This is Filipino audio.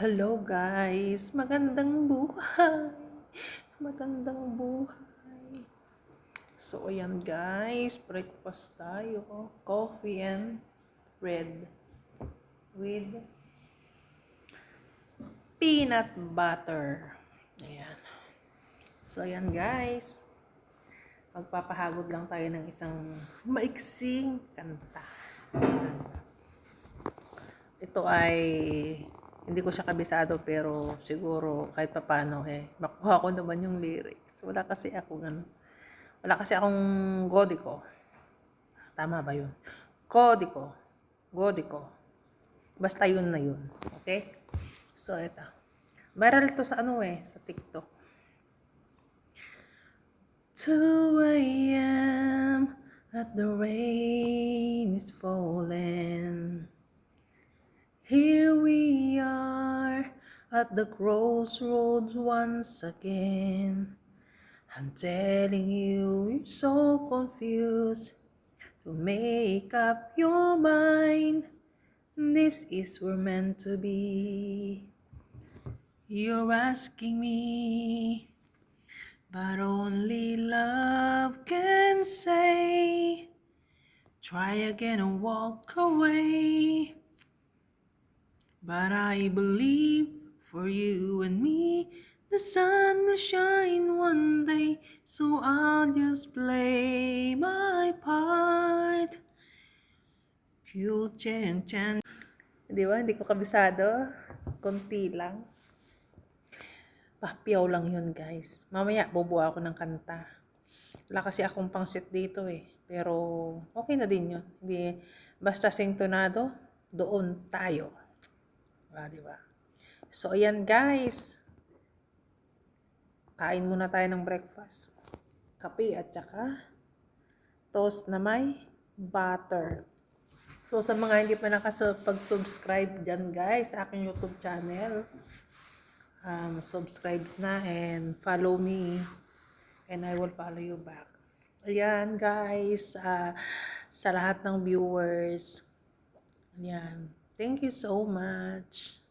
Hello guys, magandang buhay. Magandang buhay. So ayan guys, breakfast tayo. Coffee and bread with peanut butter. Ayan. So ayan guys, magpapahagod lang tayo ng isang maiksing kanta. Ito ay hindi ko siya kabisado pero siguro kahit papano eh makuha ko naman yung lyrics. Wala kasi ako ano. Wala kasi akong godiko. Tama ba yun? Kodiko. Godiko. Basta yun na yun. Okay? So, ito. Viral to sa ano eh, sa TikTok. 2 a.m. at the rain is falling. Here we are at the crossroads once again. I'm telling you, you're so confused. To make up your mind, this is where we're meant to be. You're asking me, but only love can say, try again and walk away. But I believe for you and me, the sun will shine one day. So I'll just play my part. Future and chance. Di ba? Hindi ko kabisado. Konti lang. Papiyaw lang yun, guys. Mamaya, bubuha ako ng kanta. Wala kasi akong pangsit dito eh. Pero, okay na din yun. Hindi, basta singtonado, doon tayo. Ah, di ba? So, ayan guys. Kain muna tayo ng breakfast. Kape at saka toast na may butter. So, sa mga hindi pa nakapag-subscribe dyan guys, sa aking YouTube channel, um, subscribe na and follow me and I will follow you back. Ayan guys, ah, sa lahat ng viewers, ayan, Thank you so much.